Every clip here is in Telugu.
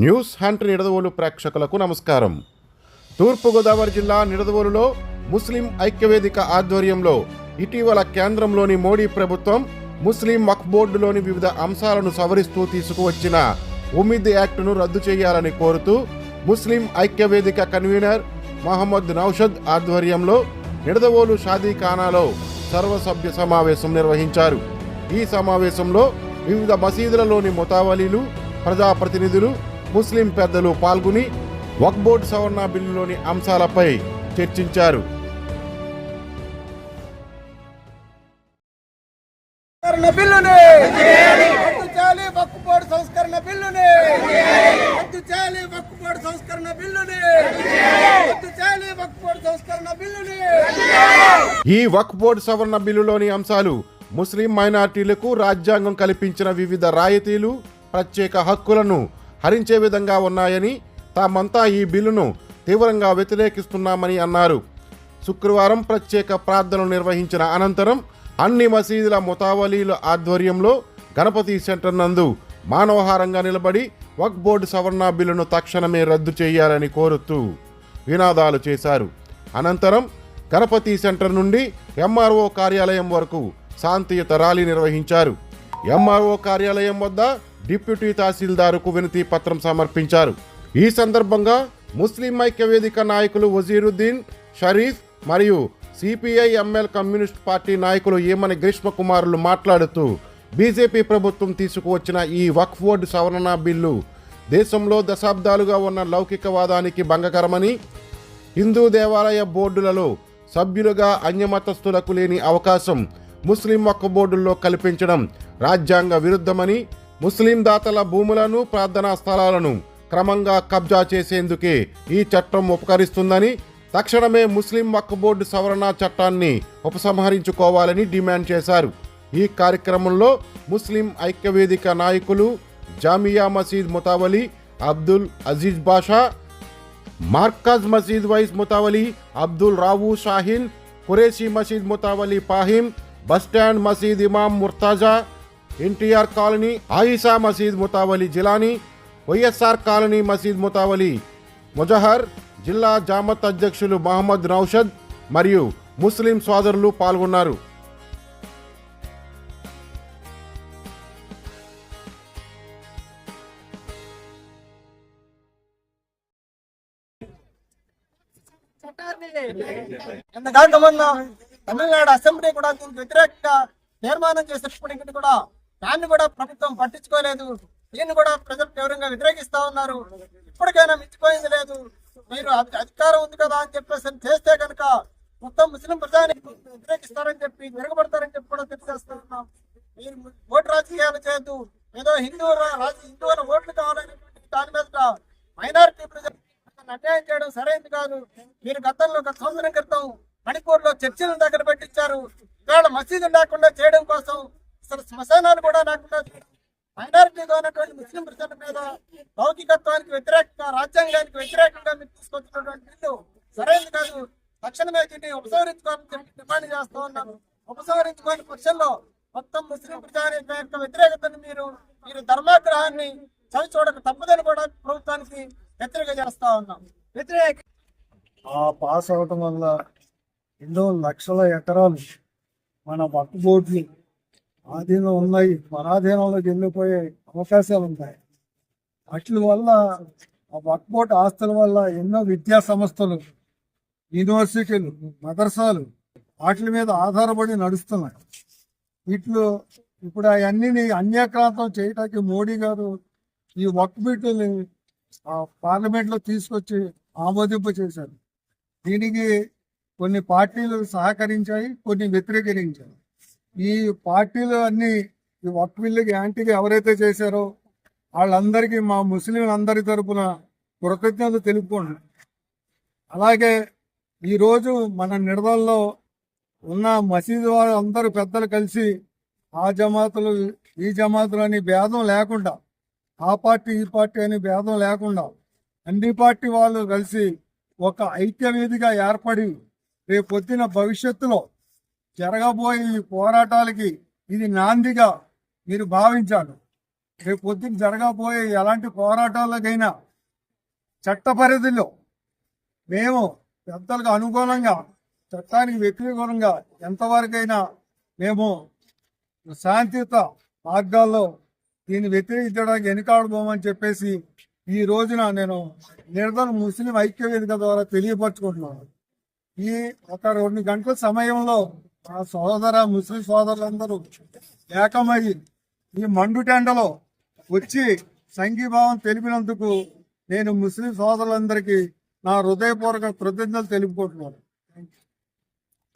న్యూస్ హంట్ నిడదవోలు ప్రేక్షకులకు నమస్కారం. తూర్పుగోదావరి జిల్లా నిడదవోలులో ముస్లిం ఐక్యవేదిక ఆధ్వర్యంలో ఇటీవల కేంద్రంలోని మోడీ ప్రభుత్వం ముస్లిం వక్ బోర్డులోని వివిధ అంశాలను సవరిస్తూ తీసుకువచ్చిన ఉమిద్ యాక్టును రద్దు చేయాలని కోరుతూ ముస్లిం ఐక్యవేదిక కన్వీనర్ మహమ్మద్ నౌషద్ ఆధ్వర్యంలో నిడదవోలు షాదీఖానాలో సర్వసభ్య సమావేశం నిర్వహించారు. ఈ సమావేశంలో వివిధ మసీదులలోని ముతావలీలు ప్రజాప్రతినిధులు ముస్లిం పెద్దలు పాల్గొని వక్ బోర్డు సవరణ బిల్లులోని అంశాలపై చర్చించారు. సంస్కరణ బిల్లుని! రద్దు చేయాలి వక్ఫ్ బోర్డు సంస్కరణ బిల్లుని! రద్దు చేయాలి వక్ఫ్ బోర్డు సంస్కరణ బిల్లుని! రద్దు చేయాలి వక్ఫ్ బోర్డు సంస్కరణ బిల్లుని! ఈ వక్ బోర్డు సవరణ బిల్లులోని అంశాలు ముస్లిం మైనార్టీలకు రాజ్యాంగం కల్పించిన వివిధ రాయితీలు ప్రత్యేక హక్కులను హరించే విధంగా ఉన్నాయని తామంతా ఈ బిల్లును తీవ్రంగా వ్యతిరేకిస్తున్నామని అన్నారు. శుక్రవారం ప్రత్యేక ప్రార్థనలు నిర్వహించిన అనంతరం అన్ని మసీదుల ముతావలీల ఆధ్వర్యంలో గణపతి సెంటర్ నందు మానవహారంగా నిలబడి వక్ బోర్డు సవరణ బిల్లును తక్షణమే రద్దు చేయాలని కోరుతూ నినాదాలు చేశారు. అనంతరం గణపతి సెంటర్ నుండి ఎంఆర్ఓ కార్యాలయం వరకు శాంతియుత ర్యాలీ నిర్వహించారు. ఎంఆర్ఓ కార్యాలయం వద్ద డిప్యూటీ తహసీల్దారుకు వినతి పత్రం సమర్పించారు. ఈ సందర్భంగా ముస్లిం ఐక్య వేదిక నాయకులు వజీరుద్దీన్ షరీఫ్ మరియు సిపిఐ ఎంఎల్ కమ్యూనిస్ట్ పార్టీ నాయకులు ఏమని గ్రీష్మ కుమారులు మాట్లాడుతూ బీజేపీ ప్రభుత్వం తీసుకువచ్చిన ఈ వక్ఫ్ బోర్డు సవరణ బిల్లు దేశంలో దశాబ్దాలుగా ఉన్న లౌకికవాదానికి భంగకరమని హిందూ దేవాలయ బోర్డులలో సభ్యులుగా అన్యమతస్థులకు లేని అవకాశం ముస్లిం వక్ఫ్ బోర్డుల్లో కల్పించడం రాజ్యాంగ విరుద్ధమని ముస్లిం దాతల భూములను ప్రార్థనా స్థలాలను క్రమంగా కబ్జా చేసేందుకే ఈ చట్టం ఉపకరిస్తుందని తక్షణమే ముస్లిం వక్ఫ్ బోర్డు సవరణ చట్టాన్ని ఉపసంహరించుకోవాలని డిమాండ్ చేశారు. ఈ కార్యక్రమంలో ముస్లిం ఐక్యవేదిక నాయకులు జామియా మసీద్ ముతావలి అబ్దుల్ అజీజ్ బాషా మార్కజ్ మసీద్ వైస్ ముతావలి అబ్దుల్ రావు షాహీన్ ఖురేషీ మసీద్ ముతావలి పాహిం బస్టాండ్ మసీద్ ఇమాం ముర్తాజా ఎన్టీఆర్ కాలనీ ఆయిషా మసీద్ ముతావలి జిలానీ వైఎస్ఆర్ కాలనీ మసీద్ ముతావలి ముజహర్ జిల్లా జామత్ అధ్యక్షులు మహమ్మద్ నౌషద్ మరియు ముస్లిం సోదరులు పాల్గొన్నారు. ఎందుకంటే మొన్న తమిళనాడు అసెంబ్లీ కూడా దీనికి వ్యతిరేకంగా తీర్మానం చేసినప్పటికీ కూడా దాన్ని కూడా ప్రభుత్వం పట్టించుకోలేదు. దీన్ని కూడా ప్రజలు తీవ్రంగా వ్యతిరేకిస్తా ఉన్నారు. ఇప్పటికైనా మించిపోయింది లేదు. మీరు అధికారం ఉంది కదా అని చెప్పేసి చేస్తే కనుక మొత్తం ముస్లిం ప్రజాని వ్యతిరేకిస్తారని చెప్పి తిరగబడతారని చెప్పి కూడా తెలిసేస్తున్నాం ఉన్నాం. మీరు ఓటు రాజకీయాలు చేయొద్దు. ఏదో హిందూ రాజ- హిందువుల ఓట్లు కావాలని దాని మీద మైనారిటీ ప్రజలు అన్యాయం చేయడం సరైనది కాదు. మీరు గతంలో గత సంవత్సరం క్రితం మణిపూర్లో చర్చిలను దగ్గర పెట్టించారు. ఇవాళ మసీదు లేకుండా చేయడం కోసం అసలు శ్మశానాలు కూడా లేకుండా మైనారిటీగా ఉన్నటువంటి ముస్లిం ప్రజల మీద లౌకికత్వానికి వ్యతిరేకంగా రాజ్యాంగానికి వ్యతిరేకంగా మీరు తీసుకొచ్చినటువంటి బిల్లు సరైనది కాదు. తక్షణమే దీన్ని ఉపసంహరించుకోవాలని చెప్పి డిమాండ్ చేస్తా ఉన్నాను. ఉపసంహరించుకోని పక్షంలో మొత్తం ముస్లిం ప్రజానీకం యొక్క వ్యతిరేకతను మీరు మీరు ధర్మాగ్రహాన్ని చవి చూడక తప్పదని కూడా ప్రభుత్వానికి హెచ్చరిక చేస్తా ఉన్నాం. వ్యతిరేక ఆ పాస్ అవటం వల్ల ఎన్నో లక్షల ఎకరాలు మన వక్ఫ్ బోర్డుని ఆధీనం ఉన్నాయి. పరాధీనంలో వెళ్ళిపోయే అవకాశాలు ఉంటాయి వాటి వల్ల ఆ వక్బోట్ ఆస్తుల వల్ల ఎన్నో విద్యా సంస్థలు యూనివర్సిటీలు మదర్సాలు వాటి మీద ఆధారపడి నడుస్తున్నాయి. వీటిలో ఇప్పుడు అవన్నీ అన్యాక్రాంతం చేయటానికి మోడీ గారు ఈ వక్ఫ్ బిల్లుని ఆ తీసుకొచ్చి ఆమోదింప చేశారు. దీనికి కొన్ని పార్టీలు సహకరించాయి కొన్ని వ్యతిరేకరించాయి. ఈ పార్టీలు అన్ని ఈ వక్ బిల్లుకి యాంటీగా ఎవరైతే చేశారో వాళ్ళందరికీ మా ముస్లింలందరి తరపున కృతజ్ఞతలు తెలుపుకోండి అలాగే ఈరోజు మన నిడదల్లో ఉన్న మసీదు వారు అందరూ పెద్దలు కలిసి ఆ జమాతులు ఈ జమాతులు అని భేదం లేకుండా ఆ పార్టీ ఈ పార్టీ అని భేదం లేకుండా అన్ని పార్టీ వాళ్ళు కలిసి ఒక ఐక్యవేదిగా ఏర్పడి రేపు పొద్దున భవిష్యత్తులో జరగబోయే ఈ పోరాటాలకి ఇది నాందిగా మీరు భావించాలి. రేపు పొద్దున్న జరగబోయే ఎలాంటి పోరాటాలకైనా చట్ట పరిధిలో మేము పెద్దలకు అనుకూలంగా చట్టానికి వ్యక్తిగతంగా ఎంతవరకైనా మేము శాంతియుత మార్గాల్లో దీన్ని వ్యతిరేకించడానికి వెనుకాడబోమని చెప్పేసి ఈ రోజున నేను నిర్ధన ముస్లిం ఐక్య వేదిక ద్వారా తెలియపరచుకుంటున్నాను. ఈ ఒక రెండు గంటల సమయంలో మా సోదర ముస్లిం సోదరులందరూ ఏకమై ఈ మండుటెండలో వచ్చి సంఘీభావం తెలిపినందుకు నేను ముస్లిం సోదరులందరికీ నా హృదయపూర్వక కృతజ్ఞతలు తెలుపుకుంటున్నాను.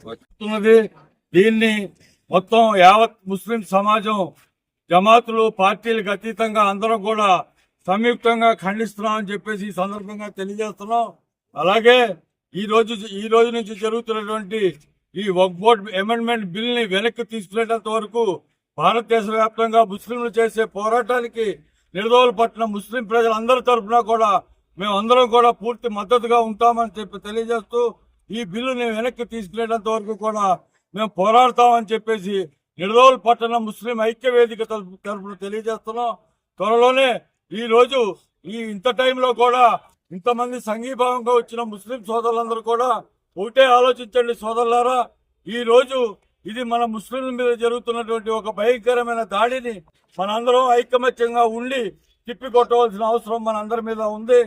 వస్తున్నది దీన్ని మొత్తం యావత్ ముస్లిం సమాజం జమాతులు పార్టీలకు అతీతంగా అందరం కూడా సంయుక్తంగా ఖండిస్తున్నాం అని చెప్పేసి ఈ సందర్భంగా తెలియజేస్తున్నాం. అలాగే ఈ రోజు ఈ రోజు నుంచి జరుగుతున్నటువంటి ఈ వక్ బోర్డ్ అమెండ్మెంట్ బిల్ని వెనక్కి తీసుకునేటంత వరకు భారతదేశ వ్యాప్తంగా ముస్లింలు చేసే పోరాటానికి నిర్దోలు పట్టిన ముస్లిం ప్రజలందరి తరఫున కూడా మేమందరం కూడా పూర్తి మద్దతుగా ఉంటామని చెప్పి తెలియజేస్తూ ఈ బిల్లుని వెనక్కి తీసుకునేటంత వరకు కూడా మేము పోరాడతామని చెప్పేసి నిడదోలు పట్టణ ముస్లిం ఐక్య వేదిక తరపు- తరపున తెలియజేస్తున్నాం. త్వరలోనే ఈ రోజు ఈ ఇంత టైంలో కూడా ఇంతమంది సంఘీభావంగా వచ్చిన ముస్లిం సోదరులందరూ కూడా ఒకటే ఆలోచించండి సోదరులారా ఈ రోజు ఇది మన ముస్లింల మీద జరుగుతున్నటువంటి ఒక భయంకరమైన దాడిని మనందరం ఐకమత్యంగా ఉండి తిప్పికొట్టవలసిన అవసరం మనందరి మీద ఉంది.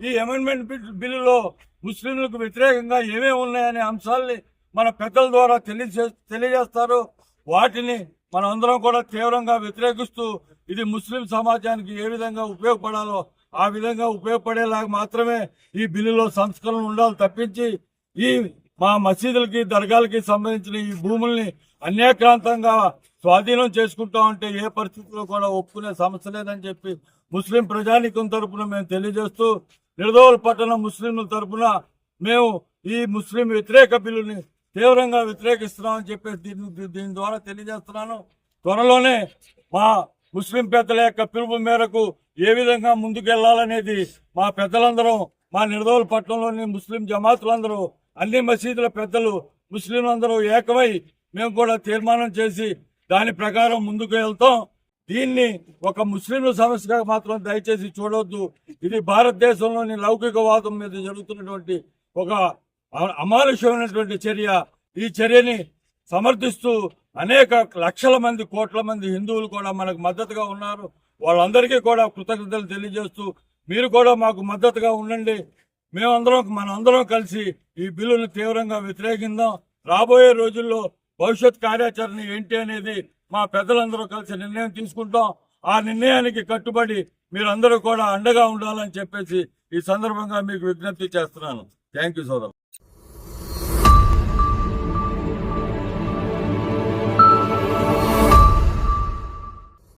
ఈ అమెండ్మెంట్ బిల్- బిల్లులో ముస్లింలకు వ్యతిరేకంగా ఏమేమి ఉన్నాయనే అంశాల్ని మన పెద్దల ద్వారా తెలియజే తెలియజేస్తారు. వాటిని మనందరం కూడా తీవ్రంగా వ్యతిరేకిస్తూ ఇది ముస్లిం సమాజానికి ఏ విధంగా ఉపయోగపడాలో ఆ విధంగా ఉపయోగపడేలాగా మాత్రమే ఈ బిల్లులో సంస్కరణ ఉండాలి తప్పించి ఈ మా మసీదులకి దర్గాలకి సంబంధించిన ఈ భూముల్ని అన్యాక్రాంతంగా స్వాధీనం చేసుకుంటా ఉంటే ఏ పరిస్థితుల్లో కూడా ఒప్పుకునే సమస్య లేదని చెప్పి ముస్లిం ప్రజానికం తరపున మేము తెలియజేస్తూ నిర్దోల్ పట్టణ ముస్లింల తరపున మేము ఈ ముస్లిం వ్యతిరేక బిల్లుని తీవ్రంగా వ్యతిరేకిస్తున్నామని చెప్పేసి దీని దీని ద్వారా తెలియజేస్తున్నాను. త్వరలోనే మా ముస్లిం పెద్దల యొక్క పిలుపు మేరకు ఏ విధంగా ముందుకెళ్ళాలనేది మా పెద్దలందరం మా నిడదోలు పట్టణంలోని ముస్లిం జమాతులందరూ అన్ని మసీదుల పెద్దలు ముస్లింలందరూ ఏకమై మేము కూడా తీర్మానం చేసి దాని ప్రకారం ముందుకు వెళ్తాం. దీన్ని ఒక ముస్లింల సమస్యగా మాత్రం దయచేసి చూడవద్దు ఇది భారతదేశంలోని లౌకికవాదం మీద జరుగుతున్నటువంటి ఒక అ- అమానుషమైనటువంటి చర్య. ఈ చర్యని సమర్థిస్తూ అనేక లక్షల మంది కోట్ల మంది హిందువులు కూడా మనకు మద్దతుగా ఉన్నారు. వాళ్ళందరికీ కూడా కృతజ్ఞతలు తెలియజేస్తూ మీరు కూడా మాకు మద్దతుగా ఉండండి. మేమందరం మనందరం కలిసి ఈ బిల్లును తీవ్రంగా వ్యతిరేకిందాం. రాబోయే రోజుల్లో భవిష్యత్ కార్యాచరణ ఏంటి అనేది మా పెద్దలందరూ కలిసి నిర్ణయం తీసుకుంటాం. ఆ నిర్ణయానికి కట్టుబడి మీరందరూ కూడా అండగా ఉండాలని చెప్పేసి ఈ సందర్భంగా మీకు విజ్ఞప్తి చేస్తున్నాను. థ్యాంక్ యూ సోదరు